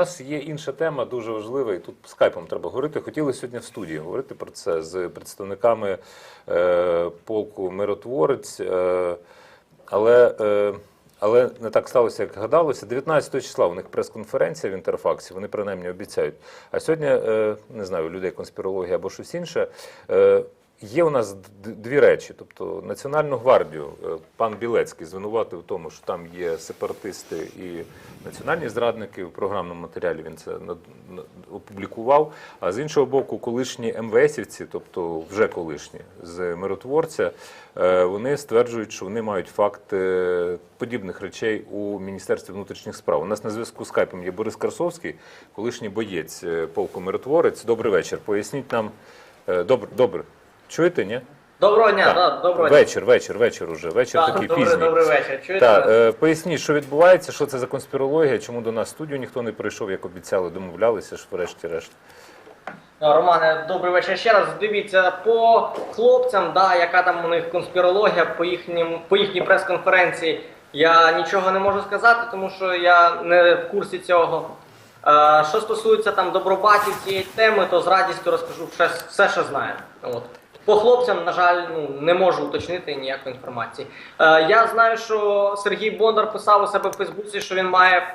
нас є інша тема, дуже важлива, і тут скайпом треба говорити. Хотіли сьогодні в студії говорити про це з представниками е, полку Миротворець, е, але, е, але не так сталося, як гадалося. 19 числа у них прес-конференція в інтерфаксі, вони принаймні обіцяють. А сьогодні, е, не знаю, людей конспірологія або щось інше. Е, Є у нас дві речі. Тобто Національну гвардію е, пан Білецький звинуватив в тому, що там є сепаратисти і національні зрадники. В програмному матеріалі він це опублікував. А з іншого боку, колишні МВСівці, тобто вже колишні з миротворця, е, вони стверджують, що вони мають факт подібних речей у Міністерстві внутрішніх справ. У нас на зв'язку з скайпом є Борис Красовський, колишній боєць е, полку миротворець. Добрий вечір. Поясніть нам. Добре, добре. Чуєте, ні? Доброго дня, Так. да, доброго дня. Вечір, вечір, вечір уже. Вечір Так, такий добрий, пізній. добрий вечір. Чуєте? Так, е, поясніть, що відбувається, що це за конспірологія, чому до нас в студію ніхто не прийшов, як обіцяли, домовлялися ж врешті-решт. Романе, добрий вечір ще раз. Дивіться, по хлопцям, да, яка там у них конспірологія по їхнім, по їхній прес-конференції, я нічого не можу сказати, тому що я не в курсі цього. Е, що стосується там добробатів цієї теми, то з радістю розкажу все, все що знаю. От. По хлопцям, на жаль, ну не можу уточнити ніякої інформації. Е, я знаю, що Сергій Бондар писав у себе в Фейсбуці, що він має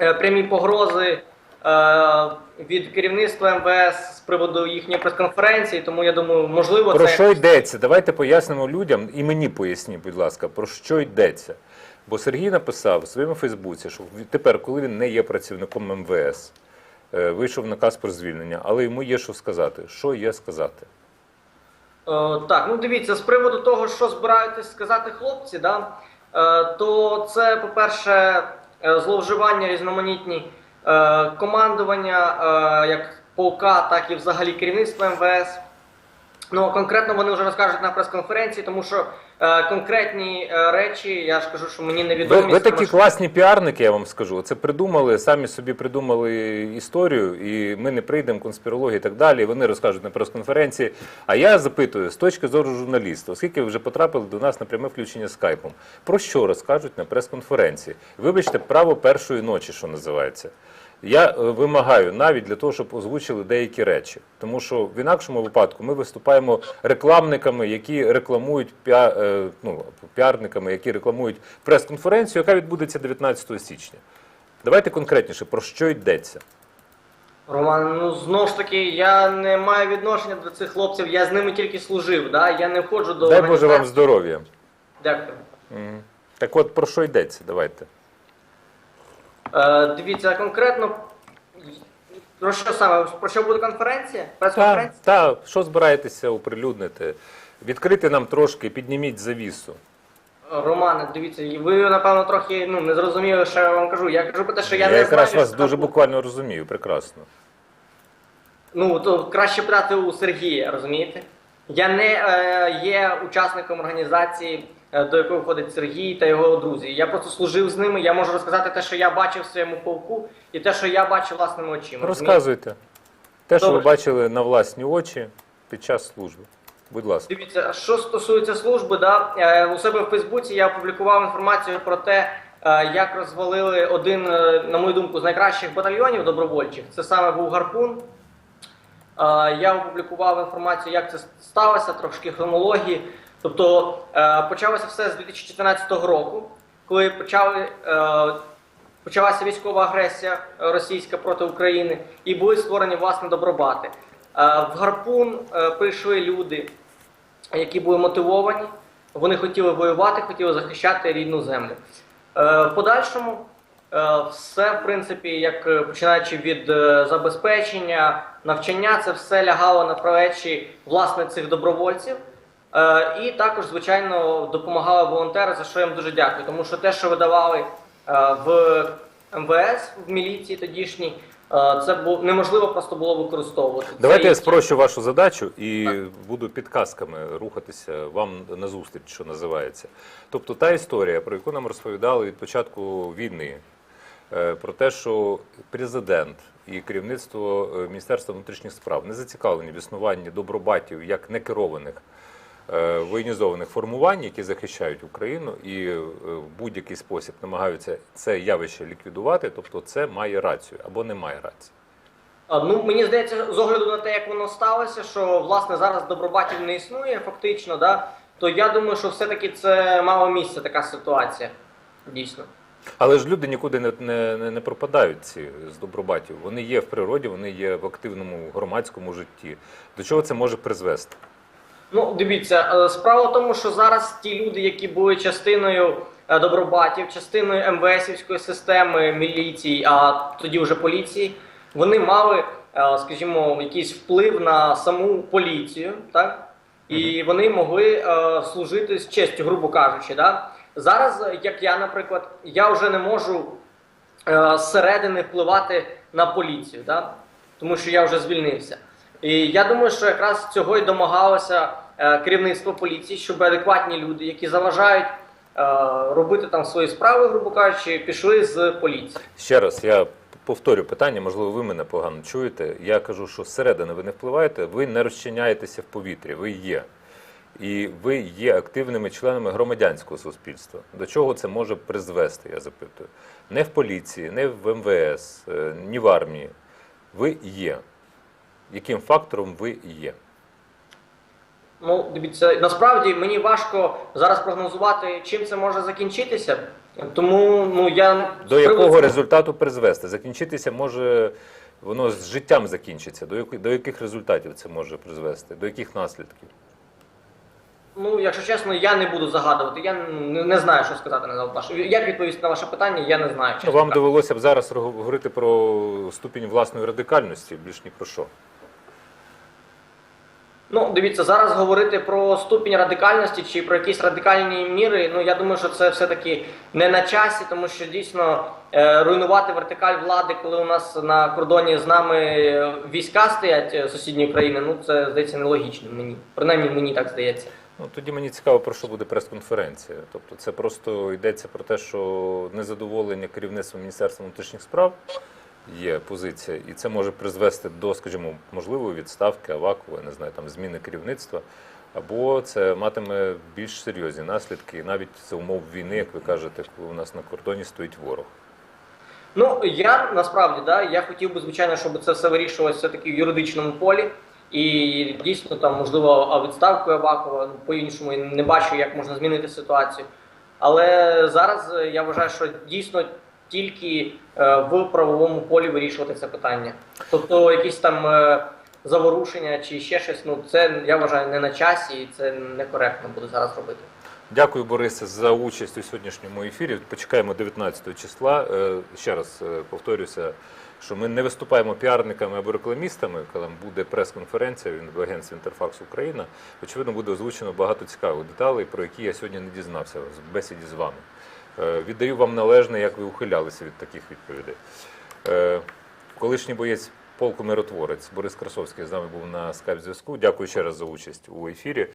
е, прямі погрози е, від керівництва МВС з приводу їхньої прес-конференції, тому я думаю, можливо, Про це що йдеться? Давайте пояснимо людям, і мені поясніть, будь ласка, про що йдеться. Бо Сергій написав у своєму Фейсбуці, що тепер, коли він не є працівником МВС, е, вийшов наказ про звільнення, але йому є що сказати. Що є сказати? Е, так, ну дивіться, з приводу того, що збираються сказати хлопці, да, е, то це, по-перше, е, зловживання різноманітні командування як полка, так і взагалі керівництва МВС. Ну, конкретно вони вже розкажуть на прес-конференції, тому що е, конкретні е, речі, я ж кажу, що мені Ви, невідомі. ви такі що- класні піарники, я вам скажу. Це придумали, самі собі придумали історію, і ми не прийдемо конспірології і так далі. і Вони розкажуть на прес-конференції. А я запитую з точки зору журналіста, оскільки ви вже потрапили до нас на пряме включення скайпом, про що розкажуть на прес-конференції? Вибачте, право першої ночі, що називається. Я е, вимагаю навіть для того, щоб озвучили деякі речі, тому що в інакшому випадку ми виступаємо рекламниками, які рекламують піа, е, ну, піарниками, які рекламують прес-конференцію, яка відбудеться 19 січня. Давайте конкретніше про що йдеться. Роман, ну знову ж таки, я не маю відношення до цих хлопців, я з ними тільки служив, да? я не входжу до Дай Боже вам здоров'я. Дякую. Так от про що йдеться? Давайте. Е, дивіться, конкретно про що саме? Про що буде конференція? Прес-конференція? та, що збираєтеся оприлюднити? Відкрити нам трошки, підніміть завісу. Романе, дивіться, ви напевно трохи ну, не зрозуміли, що я вам кажу. Я кажу про те, що я, Я, не якраз вас дуже буквально розумію, прекрасно. Ну, то краще питати у Сергія, розумієте? Я не е, є учасником організації, до якої входить Сергій та його друзі. Я просто служив з ними. Я можу розказати те, що я бачив в своєму полку, і те, що я бачив власними очима. Розказуйте. Те, що ви бачили на власні очі під час служби. Будь ласка. Дивіться, що стосується служби, да, е, у себе в Фейсбуці я опублікував інформацію про те, е, як розвалили один, е, на мою думку, з найкращих батальйонів добровольчих. Це саме був гарпун. Е, Я опублікував інформацію, як це сталося, трошки хронології. Тобто е, почалося все з 2014 року, коли почали, е, почалася військова агресія е, російська проти України і були створені власне добробати. В гарпун прийшли люди, які були мотивовані, вони хотіли воювати, хотіли захищати рідну землю. В подальшому все, в принципі, як починаючи від забезпечення, навчання, це все лягало на плечі власне цих добровольців. Е, І також, звичайно, допомагали волонтери, за що я їм дуже дякую. Тому що те, що видавали е, в МВС, в міліції тодішній, е, це бу- неможливо просто було використовувати. Це Давайте я є- спрощу вашу задачу і буду підказками рухатися вам назустріч, що називається. Тобто та історія, про яку нам розповідали від початку війни, про те, що президент і керівництво Міністерства внутрішніх справ не зацікавлені в існуванні добробатів як некерованих воєнізованих формувань, які захищають Україну і е, в будь-який спосіб намагаються це явище ліквідувати, тобто це має рацію або не має рації. Ну, мені здається, з огляду на те, як воно сталося, що власне зараз добробатів не існує фактично, да, то я думаю, що все-таки це мало місце така ситуація. Дійсно. Але ж люди нікуди не, не, не, не пропадають ці з добробатів. Вони є в природі, вони є в активному громадському житті. До чого це може призвести? Ну, дивіться, е, справа в тому, що зараз ті люди, які були частиною е, добробатів, частиною МВСівської системи, міліції, а тоді вже поліції, вони мали, е, скажімо, якийсь вплив на саму поліцію, так? І вони могли служити з честю, грубо кажучи. Да? Зараз, як я, наприклад, я вже не можу зсередини впливати на поліцію, да? тому що я вже звільнився. І я думаю, що якраз цього й домагалося е, керівництво поліції, щоб адекватні люди, які заважають е, робити там свої справи, грубо кажучи, пішли з поліції. Ще раз я повторю питання, можливо, ви мене погано чуєте. Я кажу, що зсередини ви не впливаєте, ви не розчиняєтеся в повітрі, ви є. І ви є активними членами громадянського суспільства. До чого це може призвести, я запитую. Не в поліції, не в МВС, е, ні в армії. Ви є. Яким фактором ви є? Ну, дивіться, насправді мені важко зараз прогнозувати, чим це може закінчитися. Тому ну я До якого результату призвести? Закінчитися може воно з життям закінчиться. До яких, до яких результатів це може призвести? До яких наслідків? Ну, якщо чесно, я не буду загадувати. Я не, не знаю, що сказати на ваше. Як відповісти на ваше питання, я не знаю. Ну, вам довелося б зараз говорити про ступінь власної радикальності, більш ні про що. Ну, дивіться, зараз говорити про ступінь радикальності чи про якісь радикальні міри. Ну я думаю, що це все-таки не на часі, тому що дійсно е, руйнувати вертикаль влади, коли у нас на кордоні з нами е, війська стоять е, сусідньої країни. Ну це здається нелогічно мені. Принаймні мені так здається. Ну тоді мені цікаво, про що буде прес-конференція. Тобто, це просто йдеться про те, що незадоволення керівництва Міністерства внутрішніх справ є позиція, і це може призвести до, скажімо, можливої відставки Авакова, не знаю, там зміни керівництва. Або це матиме більш серйозні наслідки, навіть за умов війни, як ви кажете, коли у нас на кордоні стоїть ворог. Ну я насправді да, я хотів би, звичайно, щоб це все вирішувалося все-таки в юридичному полі. І дійсно там можливо а відставкою Авакова ну, по-іншому я не бачу, як можна змінити ситуацію. Але зараз е, я вважаю, що дійсно тільки е, в правовому полі вирішувати це питання. Тобто якісь там е, заворушення чи ще щось, ну це я вважаю не на часі, і це некоректно буде зараз робити. Дякую, Борисе, за участь у сьогоднішньому ефірі. Почекаємо 19 числа. Е, Ще раз повторюся, що ми не виступаємо піарниками або рекламістами, коли буде прес-конференція в агентстві Інтерфакс Україна. Очевидно, буде озвучено багато цікавих деталей, про які я сьогодні не дізнався в бесіді з вами. Е, Віддаю вам належне, як ви ухилялися від таких відповідей. Е, Колишній боєць полку миротворець Борис Красовський з нами був на скайп зв'язку. Дякую ще раз за участь у ефірі.